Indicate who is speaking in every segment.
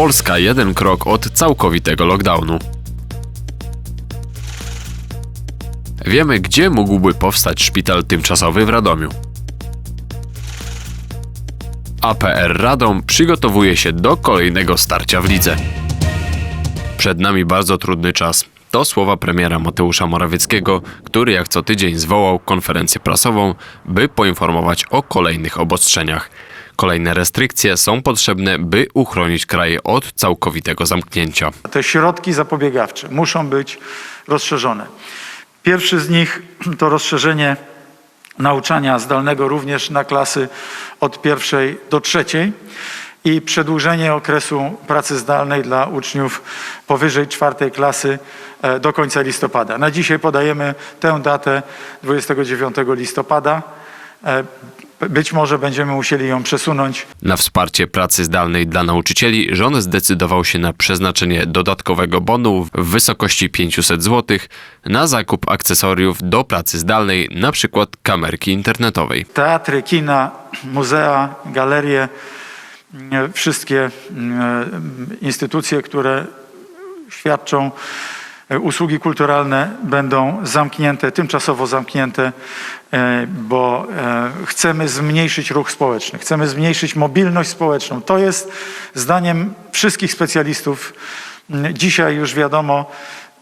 Speaker 1: Polska jeden krok od całkowitego lockdownu. Wiemy, gdzie mógłby powstać szpital tymczasowy w Radomiu. APR Radom przygotowuje się do kolejnego starcia w lidze. Przed nami bardzo trudny czas. To słowa premiera Mateusza Morawieckiego, który jak co tydzień zwołał konferencję prasową, by poinformować o kolejnych obostrzeniach. Kolejne restrykcje są potrzebne, by uchronić kraje od całkowitego zamknięcia.
Speaker 2: Te środki zapobiegawcze muszą być rozszerzone. Pierwszy z nich to rozszerzenie nauczania zdalnego również na klasy od pierwszej do trzeciej i przedłużenie okresu pracy zdalnej dla uczniów powyżej czwartej klasy e, do końca listopada. Na dzisiaj podajemy tę datę 29 listopada. E, Być może będziemy musieli ją przesunąć
Speaker 1: Na wsparcie pracy zdalnej dla nauczycieli rząd zdecydował się na przeznaczenie dodatkowego bonu w wysokości 500 zł na zakup akcesoriów do pracy zdalnej, np. kamerki internetowej.
Speaker 2: teatry, kina, muzea, galerie, mm, wszystkie mm, instytucje, które świadczą e, usługi kulturalne będą zamknięte, tymczasowo zamknięte, e, bo e, chcemy zmniejszyć ruch społeczny, chcemy zmniejszyć mobilność społeczną. To jest zdaniem wszystkich specjalistów dzisiaj już wiadomo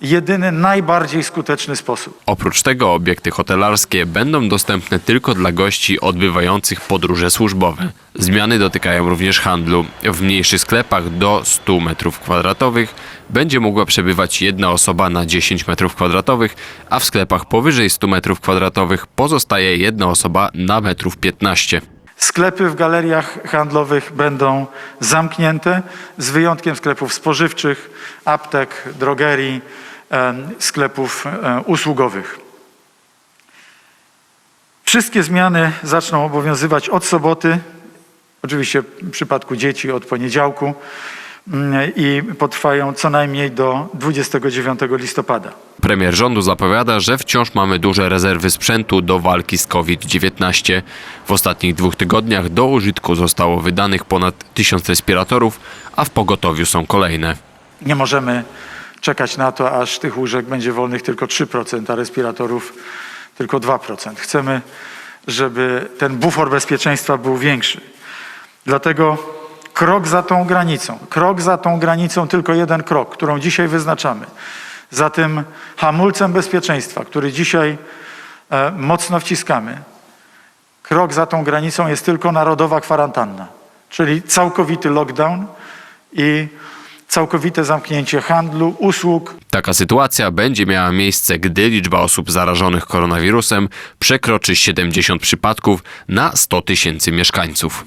Speaker 2: jedyny najbardziej skuteczny sposób.
Speaker 1: Oprócz tego obiekty hotelarskie będą dostępne tylko dla gości odbywających podróże służbowe. Zmiany dotykają również handlu. W mniejszych sklepach do 100 m2 będzie mogła przebywać jedna osoba na 10 m2, a w sklepach powyżej 100 m2 pozostaje jedna osoba na metrów 15
Speaker 2: Sklepy w galeriach handlowych będą zamknięte, z wyjątkiem sklepów spożywczych, aptek, drogerii, em, sklepów e, usługowych. Wszystkie zmiany zaczną obowiązywać od soboty, oczywiście w przypadku dzieci od poniedziałku i potrwają co najmniej do 29 listopada.
Speaker 1: Premier rządu zapowiada, że wciąż mamy duże rezerwy sprzętu do walki z COVID-19. W ostatnich dwóch tygodniach do użytku zostało wydanych ponad 1000 respiratorów, a w pogotowiu są kolejne.
Speaker 2: Nie możemy czekać na to, aż tych łóżek będzie wolnych tylko 3%, a respiratorów tylko 2%. Chcemy, żeby ten bufor bezpieczeństwa był większy. Dlatego krok za tą granicą, krok za tą granicą, tylko jeden krok, którą dzisiaj wyznaczamy. Za tym hamulcem bezpieczeństwa, który dzisiaj e, mocno wciskamy, krok za tą granicą jest tylko narodowa kwarantanna, czyli całkowity lockdown i całkowite zamknięcie handlu, usług,
Speaker 1: Taka sytuacja będzie miała miejsce, gdy liczba osób zarażonych koronawirusem przekroczy 70 przypadków na 100 tysięcy mieszkańców.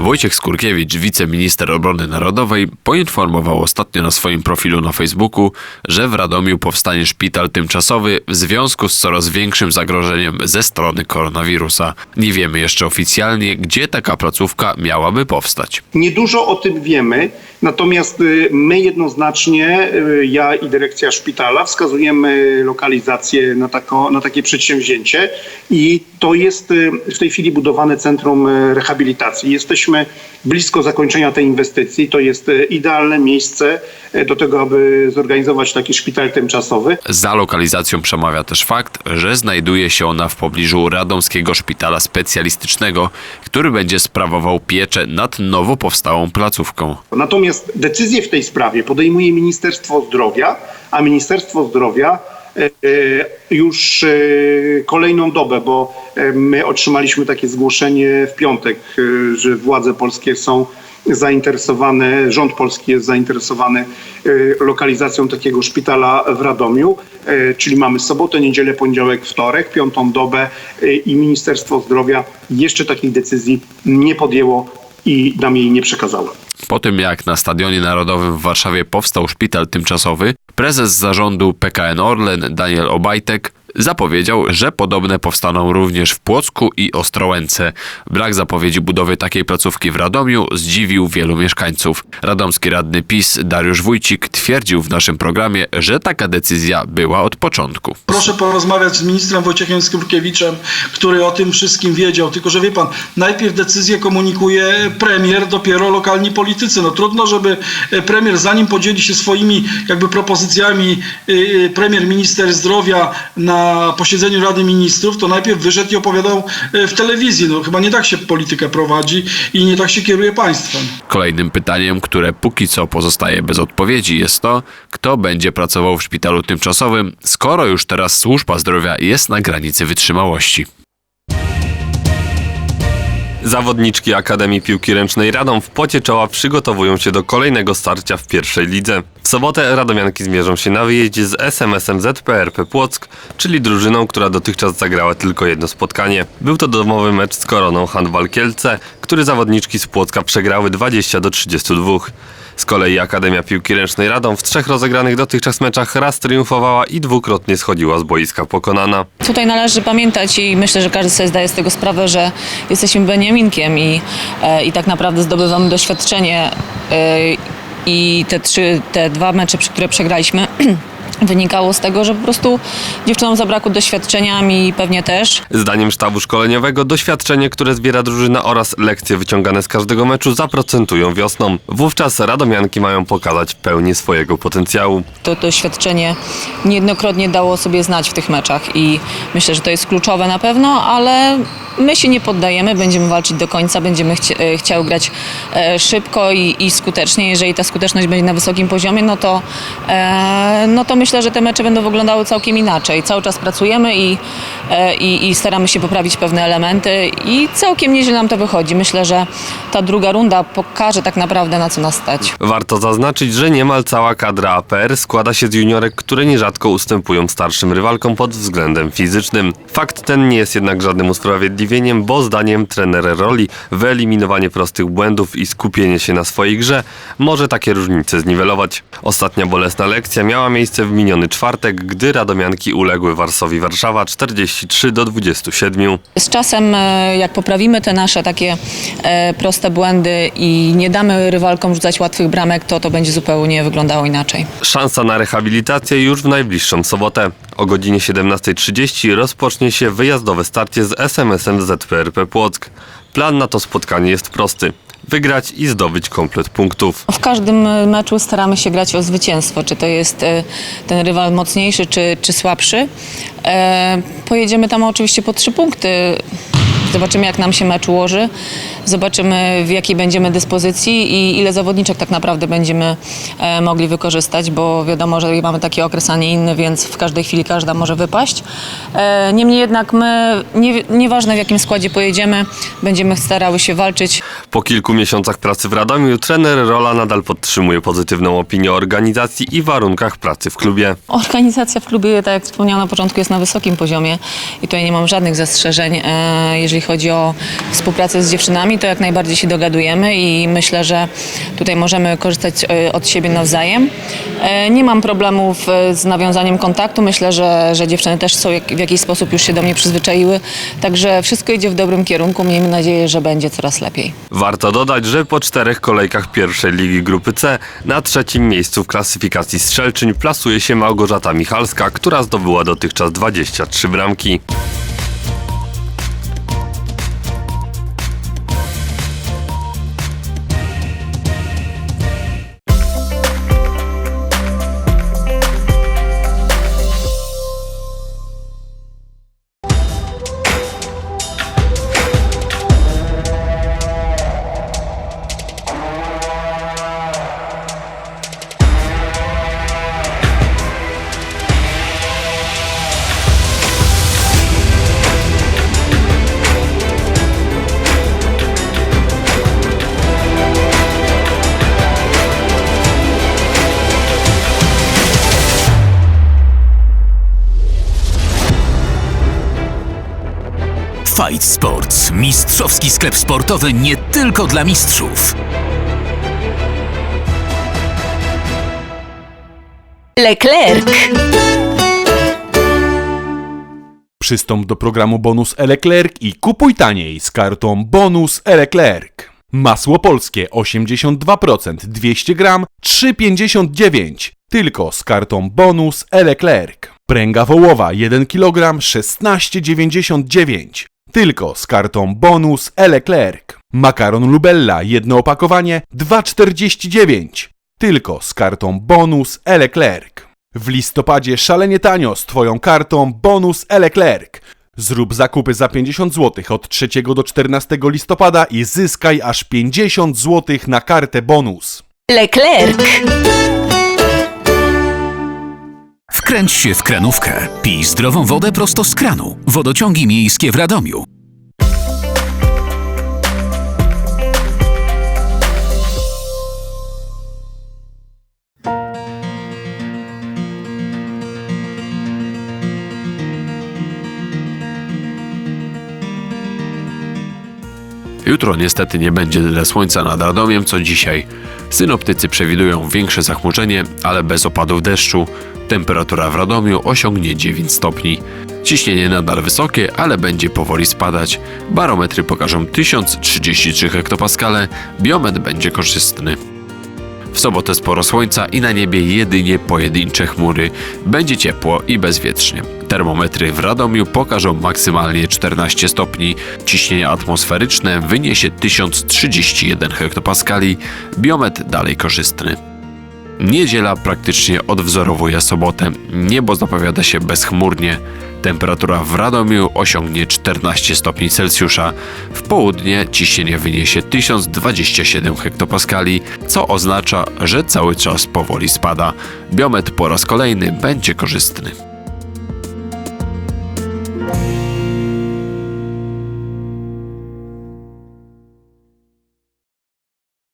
Speaker 1: Wojciech Skurkiewicz, wiceminister obrony narodowej, poinformował ostatnio na swoim profilu na Facebooku, że w Radomiu powstanie szpital tymczasowy w związku z coraz większym zagrożeniem ze strony koronawirusa. Nie wiemy jeszcze oficjalnie, gdzie taka placówka miałaby powstać.
Speaker 3: Niedużo o tym wiemy, natomiast y, my jednoznacznie, y, ja i dyrekcja szpitala, wskazujemy lokalizację na, tako, na takie przedsięwzięcie i to jest y, w tej chwili budowane centrum rehabilitacji. Jesteśmy blisko zakończenia tej inwestycji. To jest idealne miejsce do tego, aby zorganizować taki szpital tymczasowy.
Speaker 1: Za lokalizacją przemawia też fakt, że znajduje się ona w pobliżu Radomskiego Szpitala Specjalistycznego, który będzie sprawował pieczę nad nowo powstałą placówką.
Speaker 3: Natomiast decyzję w tej sprawie podejmuje Ministerstwo Zdrowia, a Ministerstwo Zdrowia e, e, już e, kolejną dobę, bo my otrzymaliśmy takie zgłoszenie w piątek, że władze polskie są zainteresowane, rząd polski jest zainteresowany lokalizacją takiego szpitala w Radomiu, czyli mamy sobotę, niedzielę, poniedziałek, wtorek, piątą dobę i Ministerstwo Zdrowia jeszcze takiej decyzji nie podjęło i nam jej nie przekazało.
Speaker 1: Po tym jak na Stadionie Narodowym w Warszawie powstał szpital tymczasowy, prezes zarządu PKN Orlen Daniel Obajtek Zapowiedział, że podobne powstaną również w Płocku i Ostrołęce. Brak zapowiedzi budowy takiej placówki w Radomiu zdziwił wielu mieszkańców. Radomski radny PiS Dariusz Wójcik twierdził w naszym programie, że taka decyzja była od początku.
Speaker 4: Proszę porozmawiać z ministrem Wojciechem Skurkiewiczem, który o tym wszystkim wiedział. Tylko, że wie pan, najpierw decyzję komunikuje premier, dopiero lokalni politycy. No trudno, żeby e, premier, zanim podzieli się swoimi jakby propozycjami, y, premier, minister zdrowia na posiedzeniu Rady Ministrów, to najpierw wyszedł i opowiadał e, w telewizji. No chyba nie tak się politykę prowadzi i nie tak się kieruje państwem.
Speaker 1: Kolejnym pytaniem, które póki co pozostaje bez odpowiedzi, jest to, kto będzie pracował w szpitalu tymczasowym, skoro już teraz służba zdrowia jest na granicy wytrzymałości.
Speaker 5: Zawodniczki Akademii Piłki Ręcznej Radom w pocie czoła przygotowują się do kolejnego starcia w pierwszej lidze. W sobotę radomianki zmierzą się na wyjeździe z SMS-em ZPRP Płock, czyli drużyną, która dotychczas zagrała tylko jedno spotkanie. Był to domowy mecz z Koroną Handbal Kielce, który zawodniczki z Płocka przegrały 20 do 32. Z kolei Akademia Piłki Ręcznej Radom w trzech rozegranych dotychczas meczach raz triumfowała i dwukrotnie schodziła z boiska pokonana.
Speaker 6: Tutaj należy pamiętać i myślę, że każdy sobie zdaje z tego sprawę, że jesteśmy Beniaminkiem i, e, i tak naprawdę zdobywamy doświadczenie e, i te trzy, te dwa mecze, które przegraliśmy wynikało z tego, że po prostu dziewczynom zabrakło doświadczenia, mi pewnie też.
Speaker 5: Zdaniem sztabu szkoleniowego doświadczenie, które zbiera drużyna oraz lekcje wyciągane z każdego meczu zaprocentują wiosną. Wówczas radomianki mają pokazać pełni swojego potencjału.
Speaker 6: To doświadczenie niejednokrotnie dało sobie znać w tych meczach i myślę, że to jest kluczowe na pewno, ale my się nie poddajemy, będziemy walczyć do końca, będziemy chci- e, chciały grać e, szybko i, i skutecznie. Jeżeli ta skuteczność będzie na wysokim poziomie, no to, e, no to myślę, że te mecze będą wyglądały całkiem inaczej. Cały czas pracujemy i, e, i, i staramy się poprawić pewne elementy i całkiem nieźle nam to wychodzi. Myślę, że ta druga runda pokaże tak naprawdę na co nas stać.
Speaker 5: Warto zaznaczyć, że niemal cała kadra APR składa się z juniorek, które nierzadko ustępują starszym rywalkom pod względem fizycznym. Fakt ten nie jest jednak żadnym usprawiedliwieniem, bo zdaniem trenera roli wyeliminowanie prostych błędów i skupienie się na swojej grze może takie różnice zniwelować. Ostatnia bolesna lekcja miała miejsce w miniony czwartek, gdy radomianki uległy Warsowi Warszawa 43 do 27.
Speaker 6: Z czasem, e, jak poprawimy te nasze takie e, proste błędy i nie damy rywalkom rzucać łatwych bramek, to to będzie zupełnie wyglądało inaczej.
Speaker 5: Szansa na rehabilitację już w najbliższą sobotę. O godzinie 17.30 rozpocznie się wyjazdowe starcie z SMS-em ZPRP Płock. Plan na to spotkanie jest prosty. Wygrać i zdobyć komplet punktów.
Speaker 6: W każdym e, meczu staramy się grać o zwycięstwo, czy to jest e, ten rywal mocniejszy, czy, czy słabszy. E, Pojedziemy tam oczywiście po trzy punkty. Zobaczymy, jak nam się mecz ułoży. Zobaczymy, w jakiej będziemy dyspozycji i ile zawodniczek tak naprawdę będziemy e, mogli wykorzystać, bo wiadomo, że mamy taki okres, a nie inny, więc w każdej chwili każda może wypaść. E, Niemniej jednak my, nie, nieważne w jakim składzie pojedziemy, będziemy starały się walczyć.
Speaker 5: Po kilku miesiącach pracy w Radomiu trener Rola nadal podtrzymuje pozytywną opinię o organizacji i warunkach pracy w klubie.
Speaker 6: Organizacja w klubie, tak jak wspomniałam na początku, jest na wysokim poziomie i tutaj nie mam żadnych zastrzeżeń. E, Jeżeli chodzi o współpracę z dziewczynami, to jak najbardziej się dogadujemy i myślę, że tutaj możemy korzystać e, od siebie nawzajem. E, Nie mam problemów z nawiązaniem kontaktu. Myślę, że, że dziewczyny też są w jakiś sposób już się do mnie przyzwyczaiły. Także wszystko idzie w dobrym kierunku. Miejmy nadzieję, że będzie coraz lepiej.
Speaker 5: Warto dodać, że po czterech kolejkach pierwszej ligi grupy C na trzecim miejscu w klasyfikacji strzelczyń plasuje się Małgorzata Michalska, która zdobyła dotychczas 23 bramki.
Speaker 7: Sports. Mistrzowski sklep sportowy nie tylko dla mistrzów.
Speaker 8: Leclerc. Przystąp do programu Bonus Eleclerc i kupuj taniej z kartą Bonus Eleclerc. Masło polskie 82% 200 gram 3,59 tylko z kartą Bonus Eleclerc. Pręga wołowa 1 kg 16,99 tylko z kartą Bonus Eleclerc. Makaron Lubella jedno opakowanie 2,49 tylko z kartą Bonus Eleclerc. W listopadzie szalenie tanio z Twoją kartą Bonus Eleclerc. Zrób zakupy za 50 zł od 3 do 14 listopada i zyskaj aż 50 zł na kartę bonus.
Speaker 9: Leclerc.
Speaker 7: Wkręć się w kranówkę. Pij zdrową wodę prosto z kranu. Wodociągi miejskie w Radomiu.
Speaker 1: Jutro niestety nie będzie tyle słońca nad Radomiem co dzisiaj. Synoptycy przewidują większe zachmurzenie, ale bez opadów deszczu. Temperatura w Radomiu osiągnie 9 stopni. Ciśnienie nadal wysokie, ale będzie powoli spadać. Barometry pokażą 1033 hektopaskale, biometr będzie korzystny. W sobotę sporo słońca i na niebie jedynie pojedyncze chmury. Będzie ciepło i bezwietrznie. Termometry w Radomiu pokażą maksymalnie 14 stopni. Ciśnienie atmosferyczne wyniesie 1031 hektopaskali. Biometr dalej korzystny. Niedziela praktycznie odwzorowuje sobotę. Niebo zapowiada się bezchmurnie. Temperatura w Radomiu osiągnie 14 stopni Celsjusza. W południe ciśnienie wyniesie 1027 hektopaskali, co oznacza, że cały czas powoli spada. Biometr po raz kolejny będzie korzystny.